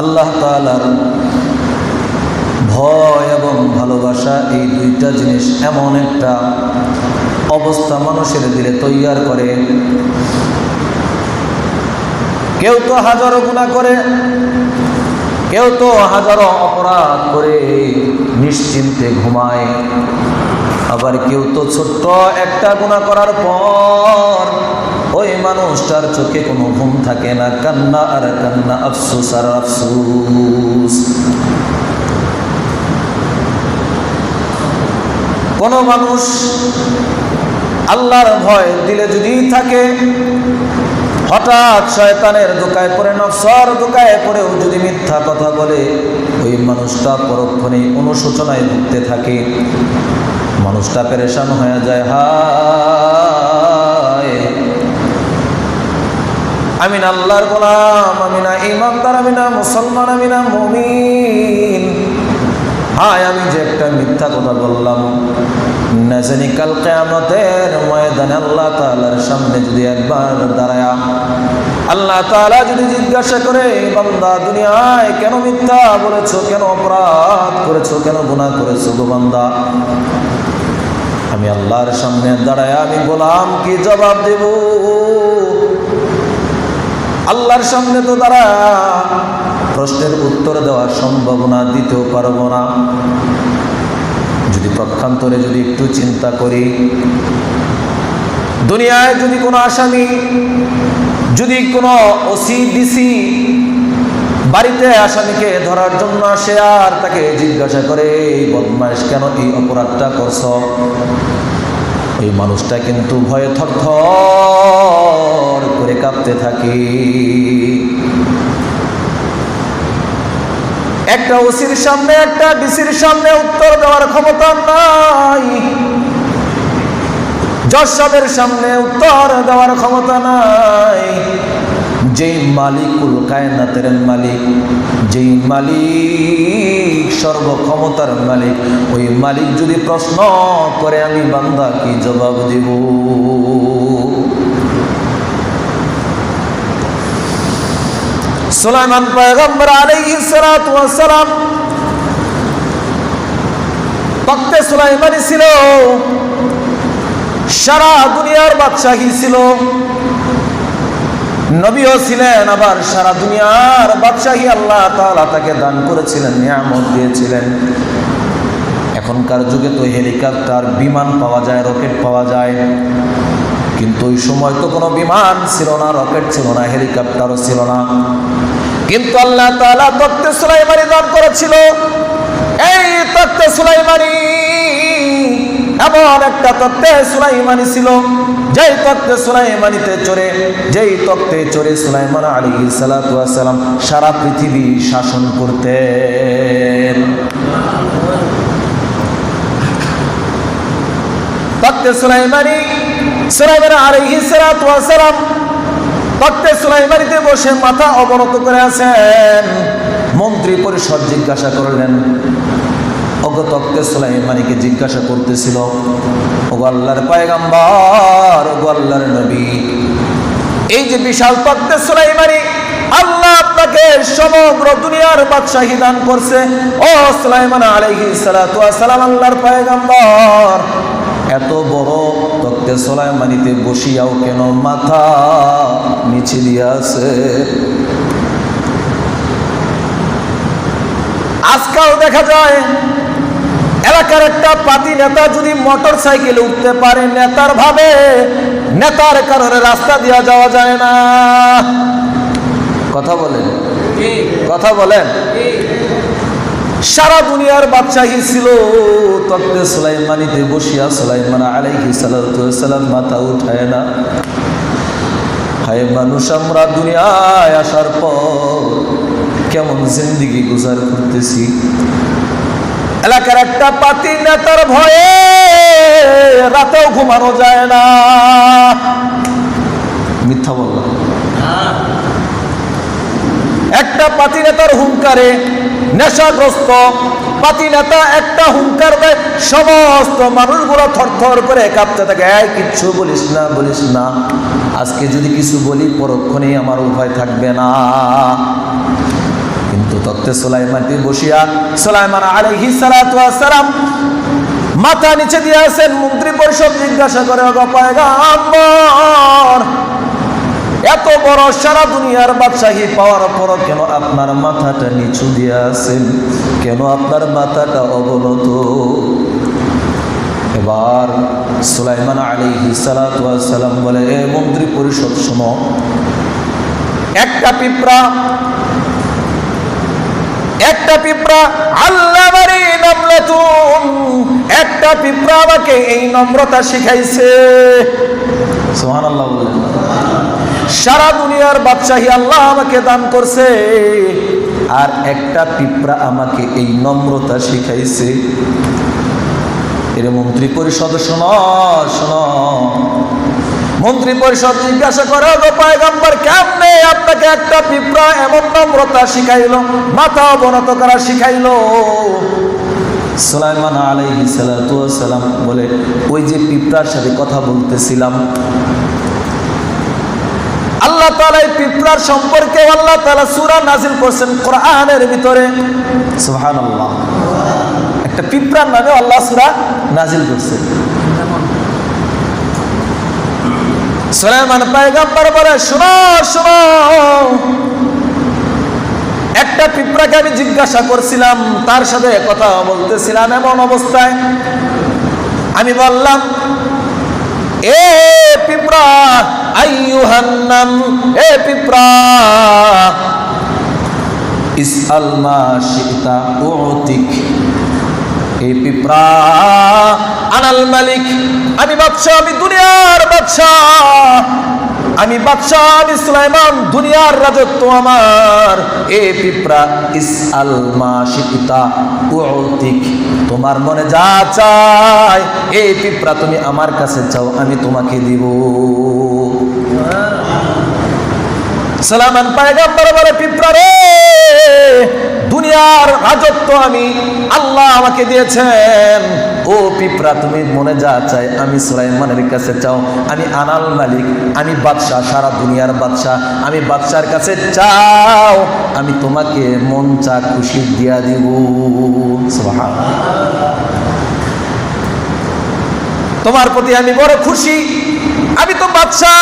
আল্লাহ তালার ভয় এবং ভালোবাসা এই দুইটা জিনিস এমন একটা অবস্থা মানুষের দিলে তৈয়ার করে। কেউ তো হাজারো গুণা করে, কেউ তো হাজারো অপরাধ করে নিশ্চিন্তে ঘুমায়। আবার কেউ তো ছোট্ট একটা গুণা করার পর ওই মানুষটার চোখে কোনো ঘুম থাকে না, কান্না আর কান্না, আফসুস আর আফসুস। কোনো মানুষ আল্লাহর ভয় দিলে যদি থাকে, হঠাৎ শয়তানের দোকায় পড়ে, নফসর দোকায় পড়েও যদি মিথ্যা কথা বলে, ওই মানুষটা পরক্ষণেই অনুশোচনায় ভুগতে থাকে। মানুষটা পেরেশান হয়ে যায়, হায়! আমি না আল্লাহর গোলাম আমি না ইমানদার আমি না মুসলমান আমি না মমিন। হায়, আমি যে একটা মিথ্যা কথা বললাম। না জানি কাল কেয়ামতের ময়দানে আল্লাহ তাআলার সামনে যদি একবার দাঁড়ায়া, আল্লাহ তাআলা যদি জিজ্ঞাসা করে বান্দা, দুনিয়ায় কেন মিথ্যা বলেছ, কেন অপরাধ করেছ, কেন গুনাহ করেছ গো বান্দা? আমি আল্লাহর সামনে দাঁড়ায় আমি বললাম, কি জবাব দেব? আল্লাহর সামনে তো তারা প্রশ্নের উত্তর দেওয়ার সম্ভাবনা দিতেও পারব না। যদি প্রক্ষান্তরে যদি একটু চিন্তা করি, দুনিয়ায় যদি কোনো আসামি, যদি কোনো ওসি ডিসি বাড়িতে আসামিকে ধরার জন্য আসে আর তাকে জিজ্ঞাসা করে, এই বদমাইশ কেন এই অপরাধটা করছ? ওই মানুষটা কিন্তু ভয়ে থরথর করে কাঁপতে থাকে। একটা ওসির সামনে, একটা ডিসির সামনে উত্তর দেওয়ার ক্ষমতা নাই। জজ সামনে উত্তর দেওয়ার ক্ষমতা নাই। যেই মালিকুল কায়নাতের মালিক, যেই মালিক সর্বক্ষমতার মালিক, ওই মালিক যদি প্রশ্ন করে, আমি বান্দা কি জবাব দেব? সুলাইমান পয়গম্বর আলাইহিস সালাতু ওয়াস সালাম তক্তে সুলাইমানি ছিল, সারা দুনিয়ার বাদশাহী ছিল। নবীও ছিলেন, আবার সারা দুনিয়ার বাদশাহী আল্লাহ তাআলা তাকে দান করেছিলেন, নিয়ামত দিয়েছিলেন। এখনকার যুগে তো হেলিকপ্টার, বিমান পাওয়া যায়, রকেট পাওয়া যায়। কিন্তু ওই সময় তো কোনো বিমান ছিল না, রকেট ছিল না, হেলিকপ্টারও ছিল না। কিন্তু আল্লাহ তাআলা তত্ত্বে সুলাইমানি দান করেছিল। এই তত্ত্বে সুলাইমানি এমন একটা তত্ত্বে সুলাইমানি ছিল, যেই তত্ত্বে সুলাইমানিতে চড়ে, যেই তত্ত্বে চড়ে সুলাইমান আলী সালাম সারা পৃথিবী শাসন করতেন। তত্ত্বে সুলাইমানি, সুলাইমান আলাইহি সালাতু ওয়াসালাম তত্ত্বে সুলাইমানিতে বসে মাথা অবনত করে আছেন। মন্ত্রী পরিষদ জিজ্ঞাসা করলেন তত্ত্বে সুলাইমানিকে জিজ্ঞাসা করতেছিল, ওগো আল্লাহর পায়গাম্বার, ওগো আল্লাহর নবী, এই যে বিশাল তত্ত্বে সুলাইমানি, আল্লাহ আপনাকে সমগ্র দুনিয়ার বাদশাহী দান করছে। ও সুলাইমান আলাইহিস সালাতু ওয়াসালাম আল্লাহর পায়গাম্বার, এত বড় তত্ত্বে সোলাইমানিতে বসিয়াও কেন মাথা নিচে দিয়ে আছে? আজকাল দেখা যায় এলাকার একটা পাতি নেতা যদি মোটর সাইকেলে উঠতে পারে, নেতার ভাবে নেতার কারণে রাস্তা দেওয়া যাওয়া যায় না। কথা বলেন। কথা বলেন। সারা দুনিয়ার বাদশাহী ছিল তত্ত্বে সুলাইমানিতে বসিয়া, সুলাইমান আলাইহি সালাম মাথা উঠায় না। হায় মানুষ, আমরা দুনিয়ায় আসার পর কেমন জিন্দিগি গুজার করতেছি। এলাকার একটা পাতি নেতার ভয়ে রাতেও ঘুমানো যায় না। মিথ্যা বললাম একটা পাতি নেতার হুঙ্কারে নেশাগ্রস্ত পাতি নেতা একটা হুঙ্কার দেয়, সমস্ত মানুষগুলো থরথর করে কাঁপতে থাকে। এই, কিচ্ছু বলিস না বলিস না। আজকে যদি কিছু বলি, পরক্ষণেই আমার উপায় থাকবে না। কিন্তু তক্তে সুলাইমানটি বসিয়া সুলাইমান ওয়াস সালাম মাথা নিচে দিয়ে আছেন মন্ত্রী পরিষদ জিজ্ঞাসা করে এত বড় সারা দুনিয়ার বাদশাহী পাওয়ার পর কেন আপনার মাথাটা নিচু দিয়ে আছেন কেন আপনার মাথাটা অবনত? এবার সুলাইমান আলী সালাম বলে, এ মন্ত্রী পরিষদ শোনো, একটা পিঁপড়া একটা পিঁপড়া, আল্লাহ একটা পিঁপড়া আমাকে এই নম্রতা শিখাইছে। সোহান সারা দুনিয়ার বাদশাহী আল্লাহ আমাকে দান করছে। আর একটা পিঁপড়া আমাকে এই নম্রতা শিখাইছে। এর মন্ত্রী পরিষদ শোন শোন। মন্ত্রী পরিষদ জিজ্ঞাসা করে গো পায়গাম্বার কেমনে আপনাকে একটা পিঁপড়া এমন নম্রতা শিখাইলো, মাথা অবনত করা শিখাইলো? সুলাইমান আলাইহি সালাম বলে, ওই যে পিঁপড়ার সাথে কথা বলতেছিলাম। আল্লাহ তাআলা এই পিঁপড়ার সম্পর্কে আল্লাহ তাআলা সূরা নাজিল করছেন কোরআনের ভিতরে। সুবহানাল্লাহ। একটা পিঁপড়ার নামে আল্লাহ সূরা নাজিল করছেন সুলাইমান পয়গম্বর বলে, শোনো শোনো। একটা পিঁপড়াকে আমি জিজ্ঞাসা করছিলাম, তার সাথে কথা বলতেছিলাম এমন অবস্থায়। আমি বললাম, এ পিঁপড়া, আইয়ুহান্নাম, এ পিঁপড়া, ইসআল মা শিতা উতিক এই পিঁপড়া, আনাল মালিক আমি বাদশাহ, আমি দুনিয়ার বাদশাহ। আমি বাদশাহ, আমি সুলাইমান, দুনিয়ার রাজত্ব আমার। এ পিঁপড়া, ইস আলমা মাশিতা উতিক তোমার মনে যা চায়, এ পিঁপড়া তুমি আমার কাছে চাও, আমি তোমাকে দিব। সালামান পায়গাম্বর বলে, পিঁপড়া রে! দুনিয়ার রাজত্ব আমি, আল্লাহ আমাকে দিয়েছেন। ও পিঁপড়া, তুমি মনে যা চাই, আমি সুলাইমানের কাছে চাও, আমি আনাল মালিক, আমি বাদশাহ, সারা দুনিয়ার বাদশাহ, আমি বাদশার কাছে চাও, আমি তোমাকে মন চা খুশি দিয়া দিব। তোমার প্রতি আমি বড় খুশি। আমি তো বাদশাহ।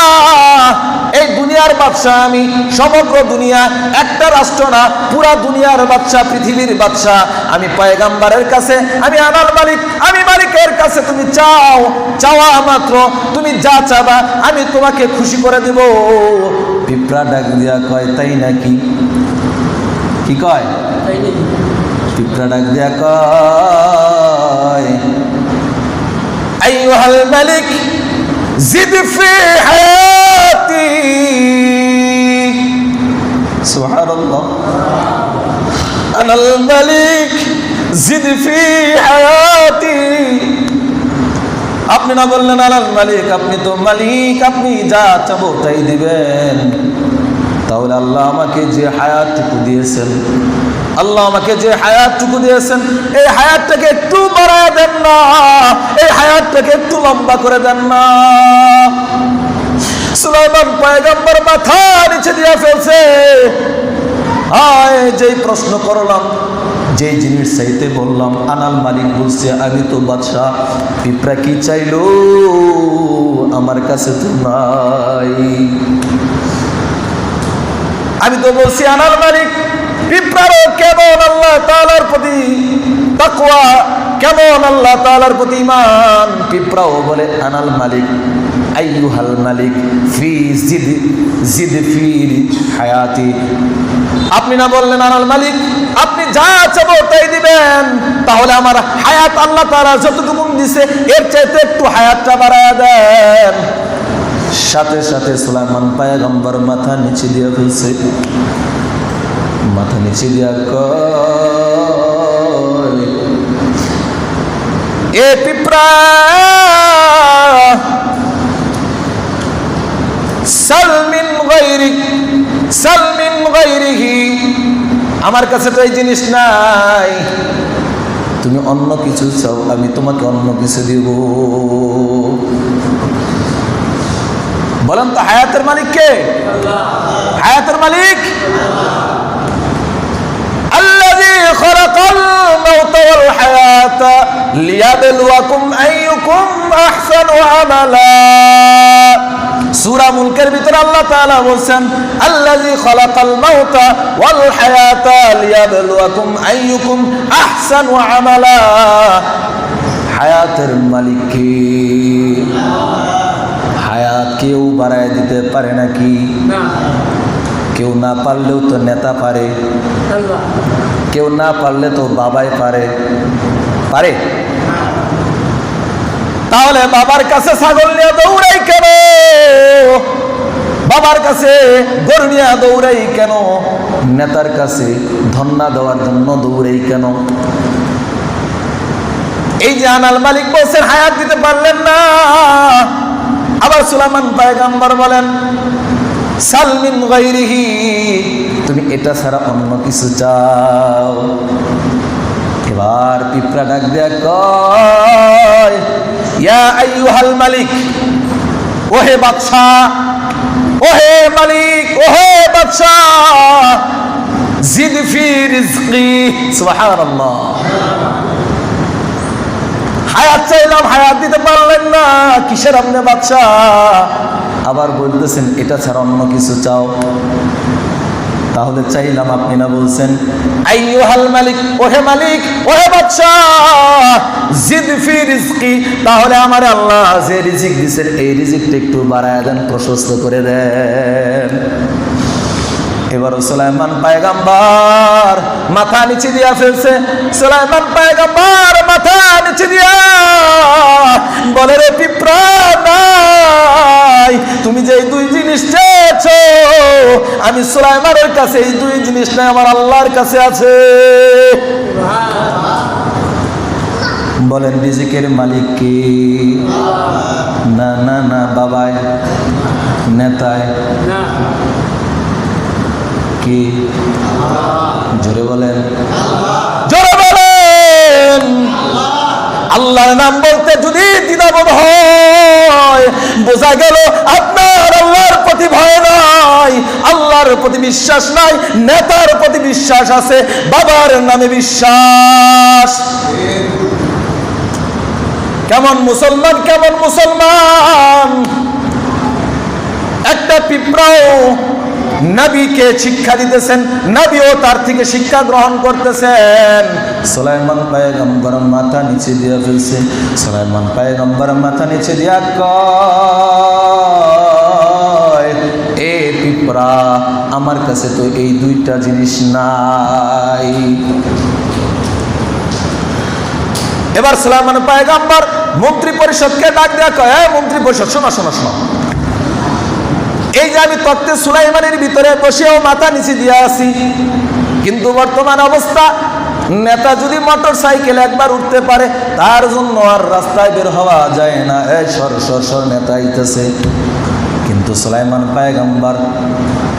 এই দুনিয়ার বাদশাহ আমি সমগ্র দুনিয়া একটা রাষ্ট্র না পুরা দুনিয়ার বাদশাহ পৃথিবীর বাদশাহ। আমি পায়গাম্বারের কাছে আমি আমার মালিক আমি মালিকের কাছে তুমি চাও চাওয়া মাত্র তুমি যা চাবা আমি তোমাকে খুশি করে দেব। পিঁপড়া ডাক দিয়া কয় তাই নাকি? কি কয়? পিঁপড়া ডাক দিয়া কয় মালিক জিদ ফি হায়াতি সুবহানাল্লাহ আনাল মালিক জিদ ফি হায়াতি আপনি না বললেন, আলাল মালিক আপনি তো মালিক, আপনি যা চাবো তাই দিবেন। তাহলে আল্লাহ আমাকে যে হায়াতটুকু দিয়েছেন, আল্লাহ আমাকে যে হায়াতটুকু দিয়েছেন, এই হায়াতটাকে একটু বাড়ায় দেন না, এই হায়াতটাকে একটু লম্বা করে দেন না। সুলাইমান পয়গম্বর মাথা নিচে দিয়ে ফেলছে। আয় যেই প্রশ্ন করলাম, যেই জিনিস চাইতে বললাম, আনাল মালিক বলছে, আমি তো বাদশাহ, পিঁপড়া কি চাইলো? আমার কাছে তো নাই। আমি তো বলছি আনাল মালিক, পিঁপড়ারও কেমন আল্লাহ তালার প্রতি তাকুয়া কেমন আল্লাহ তালার প্রতি ইমান পিঁপড়াও বলে, আনাল মালিক, আইয়ুহাল মালিক, ফি জিদ জিদ ফি হায়াতি। আপনি না বললেন, আনাল মালিক, আপনি যা চাবো তাই দিবেন। তাহলে আমার হায়াত আল্লাহ তারা যতটুকু দিছে, এর চাইতে একটু হায়াতটা বাড়ায় দেন। সাথে সাথে সুলাইমান পায়গম্বর মাথা নিচে দিয়ে ফেলছে মাথা নিচে দিয়া এ পিঁপড়া, সালমিন গৈরিক সালমিন গৈরিহি আমার কাছে তো এই জিনিস নাই। তুমি অন্য কিছু চাও, আমি তোমাকে অন্য কিছু দিব। বলেন তো, হায়াতের মালিক কে? হায়াতের মালিক? সূরা মুলকের ভিতরে আল্লাহ তাআলা বলছেন, আল্লাযী খলাকাল মাউতা ওয়াল হায়াতা লিয়াবলুয়াকুম আইয়ুকুম আহসানু আমালা। হায়াতের মালিক কে? কেউ বাড়ায় দিতে পারে নাকি? কেউ না পারলেও তো নেতা পারে। কেউ না পারলে তো বাবাই পারে। পারে? তাহলে বাবার কাছে ছাগল নিয়ে দৌড়াই কেন? বাবার কাছে গরু নিয়ে দৌড়াই কেন? নেতার কাছে ধন্না দেওয়ার জন্য দৌড়াই কেন? এই যে আনাল মালিক বলছেন হায়াত দিতে পারলেন না। আবার সুলামান পায়গাম্বার বলেন সালমিন গাইরিহি তুমি এটা ছাড়া অন্য কিছু চাও। এবার পিঁপড়া ডাক দেয়া কয় আইয়ুহাল মালিক, ওহে বাদশাহ, ওহে মালিক, ওহে বাদশাহ জিদ ফি রিজকি। সুবহানাল্লাহ। হায়াত চাইলাম, হায়াত দিতে পারলেন না। কিসের আপনি বাচ্চা আবার বলতেছেন, এটা ছাড়া অন্য কিছু চাও? তাহলে চাইলাম আপনি না বলছেন। আইয়ুহাল মালিক, ওহে মালিক, ওহে বাদশা, জিদ রিজকি। তাহলে আমার আল্লাহ যে রিজিক দিছেন, এই রিজিকটা একটু বাড়ায় দেন, প্রশস্ত করে দেন। এবার সুলাইমান পায়গাম্বার মাথা নিচে দিয়া ফেলছে। সুলাইমান পায়গাম্বার মাথা নিচে দিয়া বলে, রে পিঁপড়া নাই তুমি যে দুই জিনিস চেয়েছো, আমি সুলাইমানের কাছে এই দুই জিনিস নাই, আমার আল্লাহর কাছে আছে। বলেন, রিজিকের মালিক কি? না না না, বাবায়, নেতায়। কি? জোরে বলেন। জোরে বলেন। আল্লাহর নাম বলতে যদি দ্বিধাবোধ হয়, বোঝা গেল আপনার আল্লাহর প্রতি ভয় নাই, আল্লাহর প্রতি বিশ্বাস নাই, নেতার প্রতি বিশ্বাস আছে, বাবার নামে বিশ্বাস। কেমন মুসলমান কেমন মুসলমান? একটা পিঁপড়াও নবীকে শিক্ষা দিতেছেন, নবীও তার থেকে শিক্ষা গ্রহণ করতেছেন। সুলাইমান পায়গম্বর মাথা নিচে দিয়ে ফেলছে। সুলাইমান পায়গম্বর মাথা নিচে দিয়া এ আমার কাছে তো এই দুইটা জিনিস নাই। এবার সুলাইমান পায়গাম্বর মন্ত্রী পরিষদকে ডাক দেয়া কয় মন্ত্রী পরিষদ শোনা শোনা, শোনো। এই যে আমি তত্ত্বে সুলাইমানের ভিতরে বসেও মাথা নিচে দিয়ে আছি কিন্তু বর্তমান অবস্থা, নেতা যদি মোটর সাইকেল একবার উঠতে পারে, তার জন্য আর রাস্তায় বের হওয়া যায় না। এ সর সর সর নেতা আইতেছে। কিন্তু সুলাইমান পায়গাম্বার,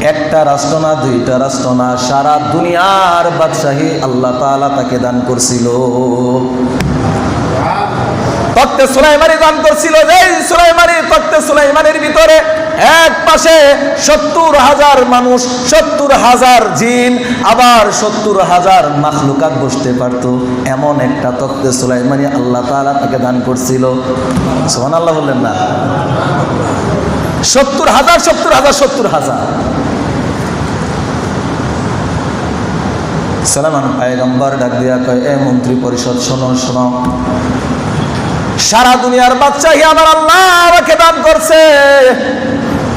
একটা রাষ্ট্র না, দুইটা রাষ্ট্র না, সারা দুনিয়ার বাদশাহী আল্লাহ তাআলা তাকে দান করছিল। তত্ত্বে সুলাইমানি দান করছিল যে সুলাইমানি তত্ত্বে সুলাইমানের ভিতরে এক পাশে সত্তর হাজার মানুষ, সত্তর হাজার জিন, আবার সত্তর হাজার মাখলুকাত বসতে পারত। এমন একটা তত্ত্বে সুলাইমানি আল্লাহ তাআলা তাকে দান করছিল। সোহান আল্লাহ বললেন না। সত্তর হাজার সত্তর হাজার সত্তর হাজার। সালামান পায়গম্বর ডাক দিয়া কয়, এ মন্ত্রী পরিষদ, শোনো শোনো। সারা দুনিয়ার বাচ্চাই আমার আল্লাহ আমাকে দান করছে।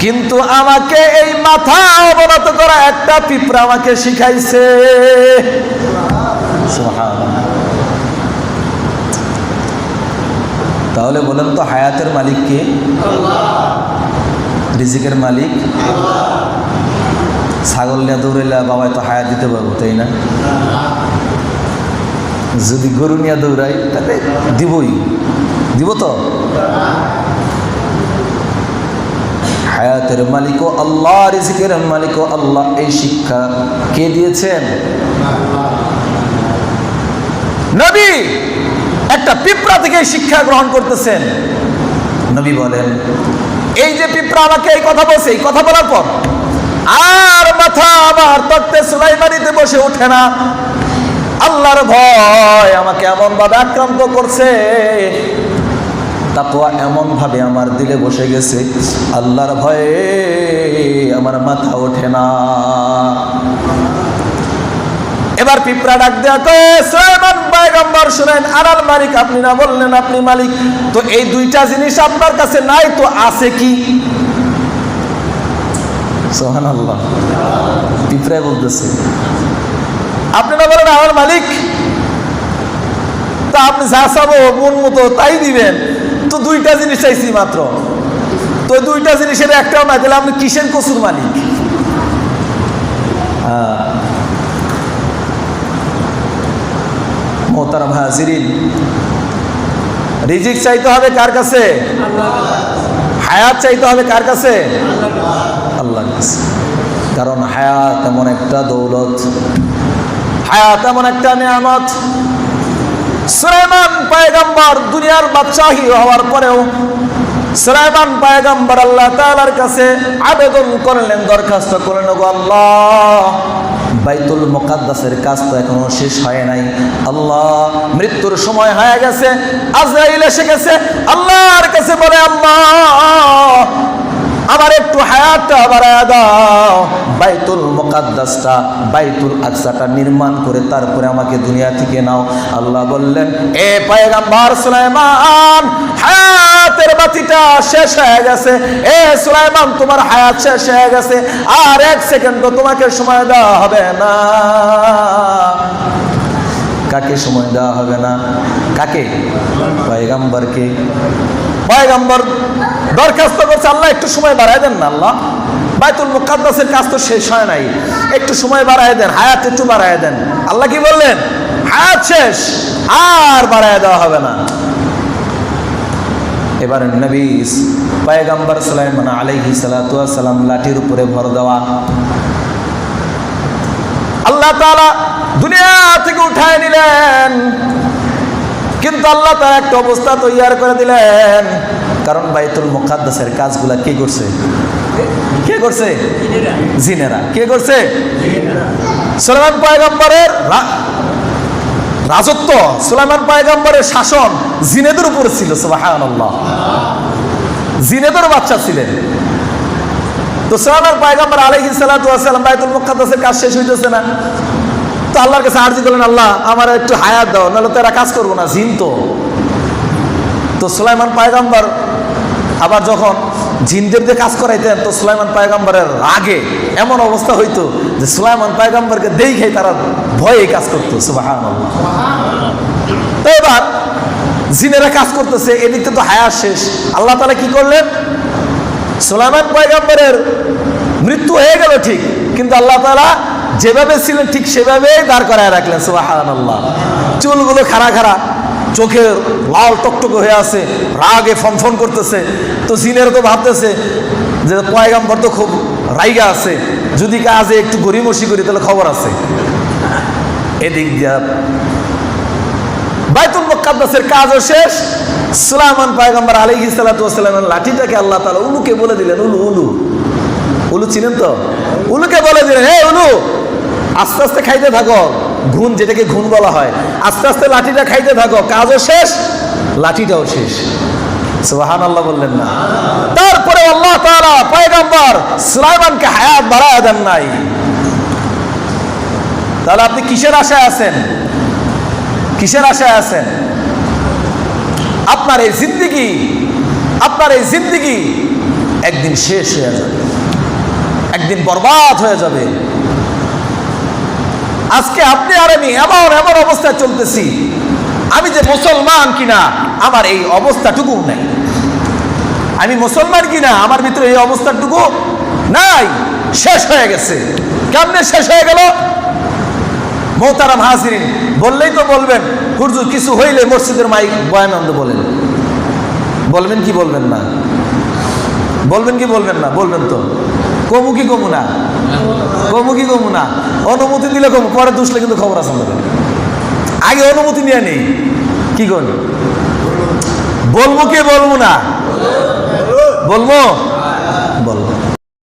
কিন্তু আমাকে এই মাথা অবনত করা একটা পিঁপড়া আমাকে শিখাইছে। তাহলে বলেন তো হায়াতের মালিক কে? রিজিকের মালিক? ছাগল নিয়ে দৌড়াইলে বাবাই তো হায়াত দিতে পারব তাই না? যদি গরু নিয়ে দৌড়াই, তাহলে দিবই। দিব তো? হায়াতের মালিকও আল্লাহ, রিজিকের মালিকও আল্লাহ। এই শিক্ষা কে দিয়েছেন? নবী! একটা পিঁপড়া থেকে শিক্ষা গ্রহণ করতেছেন। নবী বলেন, এই যে পিঁপড়া আমাকে এই কথা বলছে, এই কথা বলার পর আর মাথা আমার তত্ত্বে সুলাইমানিতে বসে ওঠে না। আল্লাহর ভয় আমাকে এমন ভাবে আক্রান্ত করছে তাকওয়া এমন ভাবে আমার দিলে বসে গেছে, আল্লাহর ভয়ে আমার মাথা ওঠে না। এবার পিঁপড়া ডাক দেয়া সুলাইমান পয়গম্বর শুনেন আনার মালিক আপনি না বললেন আপনি মালিক, তো এই দুইটা জিনিস আপনার কাছে নাই, তো আছে কি? সোহান আল্লাহ পিঁপড়ায় বলতেছে আপনি না বলেন, আমার মালিক। তা আপনি যা চাবো, মন মতো তাই দিবেন। তো দুইটা জিনিস চাইছি মাত্র। তো দুইটা জিনিসের একটাও না, তাহলে আপনি কিসের কসুর মালিক? মোহতারাম হাজিরিন। রিজিক চাইতে হবে কার কাছে? হায়াত চাইতে হবে কার কাছে? আল্লাহর কাছে। কারণ হায়াত এমন একটা দৌলত। হায়াত এমন একটা নিয়ামত। সুলাইমান পয়গম্বর দুনিয়ার বাদশাহী হওয়ার পরেও সুলাইমান পয়গম্বর আল্লাহ তাআলার কাছে আবেদন করলেন, দরখাস্ত করলেন গো আল্লাহ, বাইতুল মুকাদ্দাসের কাজ তো এখনও শেষ হয় নাই। আল্লাহ, মৃত্যুর সময় হয়ে গেছে, আজরাইল এসে গেছে। আল্লাহর কাছে বলে, আল্লাহ, আমার একটু হায়াতটা বাড়ায় দাও। বাইতুল মুকাদ্দাসটা বাইতুল আকসাটা নির্মাণ করে তারপরে আমাকে দুনিয়া থেকে নাও। আল্লাহ বললেন, এ পয়গাম্বর সুলাইমান, হায়াতের বাতিটা শেষ হয়ে গেছে। এ সুলাইমান, তোমার হায়াত শেষ হয়ে গেছে। আর এক সেকেন্ডও তোমাকে সময় দেওয়া হবে না। কাকে সময় দেওয়া হবে না? কাকে? পয়গাম্বরকে। পয়গাম্বর দরখাস্ত করছে, আল্লাহ, একটু সময় বাড়ায় দেন না, আল্লাহ। বাইতুল মুকাদ্দাসের কাজ তো শেষ হয় নাই। একটু সময় বাড়ায় দেন, হায়াত একটু বাড়ায় দেন। আল্লাহ কি বললেন? হায়াত শেষ, আর বাড়ায় দেওয়া হবে না। এবার নবী পয়গাম্বর সুলাইমান আলাইহি সালাম লাঠির উপরে ভর দেওয়া। আল্লাহ তাআলা দুনিয়া থেকে উঠায় নিলেন। কিন্তু আল্লাহ তার একটা অবস্থা তৈয়ার করে দিলেন। কারণ বাইতুল মুকাদ্দাসের কাজগুলা কি করছে? কে করছে? জিনেরা। কে করছে? সুলাইমান পয়গম্বরের রাজত্ব। সুলাইমান পয়গম্বরের শাসন জিনেদের উপর ছিল, সুবহানাল্লাহ। জিনেদের বাচ্চা ছিলেন। তো সুলাইমান পয়গম্বর আলাইহিস সালাতু ওয়াস সালাম বাইতুল মুকাদ্দাসের কাজ শেষ হইতেছে না। তো আল্লাহর কাছে আর্জি করলেন, আল্লাহ, আমার একটু হায়াত দাও, নাহলে তো এরা কাজ করব না, জিন তো। তো সুলাইমান পায়গাম্বার আবার যখন জিনদের দিয়ে কাজ করাইতেন তো সুলাইমান পায়গাম্বারের আগে এমন অবস্থা হইতো যে সুলাইমান পায়গাম্বারকে দেখে তারা ভয়ে কাজ করতো সুবাহান তো এবার জিনেরা কাজ করতেছে, এদিকে তো হায়াত শেষ। আল্লাহ তালা কি করলেন? সুলাইমান পয়গাম্বরের মৃত্যু হয়ে গেল ঠিক, কিন্তু আল্লাহ তালা যেভাবে ছিলেন ঠিক সেভাবেই দাঁড় করায় রাখলেন সুবাহান আল্লাহ চুলগুলো খাড়া খাড়া। চোখে লাল টকটকে হয়ে আছে, রাগে ফনফন করতেছে। তো জিনের তো ভাবতেছে যে পয়গাম্বর তো খুব রাইগা আছে, যদি কাজে একটু গরিমসি করি তাহলে খবর আছে। এদিক দিয়া বাইতুল মুকাদ্দাসের কাজও শেষ, সুলাইমান পয়গম্বর আলাইহি সাল্লাতু ওয়াসাল্লামের লাঠিটাকে আল্লাহ তাআলা উলুকে বলে দিলেন, উলু উলু। উলু চিনেন তো? উলুকে বলে দিলেন, হে উলু, আস্তে আস্তে খাইতে থাকো। ঘুন যেটাকে ঘুন বলা হয়। আস্তে আস্তে লাঠিটা খাইতে থাকো, কাজও শেষ, লাঠিটাও শেষ। বললেন না। তারপরে তাহলে আপনি কিসের আশায় আছেন? কিসের আশায় আছেন? আপনার এই জিন্দিগি, আপনার এই জিন্দিগি একদিন শেষ হয়ে যাবে, একদিন বরবাদ হয়ে যাবে। আজকে আপনি আর আমি এমন এমন অবস্থায় চলতেছি। আমি যে মুসলমান কিনা, আমার এই অবস্থাটুকু নেই। আমি মুসলমান কিনা, আমার ভিতরে এই অবস্থাটুকু নাই। শেষ হয়ে গেছে। কেমনে শেষ হয়ে গেল? মোহতারাম হাজিরিন, বললেই তো বলবেন, হুজুর, কিছু হইলে মসজিদের মাইক বয়ানন্দ বলেন। বলবেন কি বলবেন না? বলবেন কি বলবেন না? বলবেন তো। কমু কি কমু না? কমু কি কমু না? অনুমতি দিলে কমু পরে দুষলে কিন্তু খবর আছে আমাদের। আগে অনুমতি নিয়ে নেই। কি করুন বলব কে বলব না? বলব?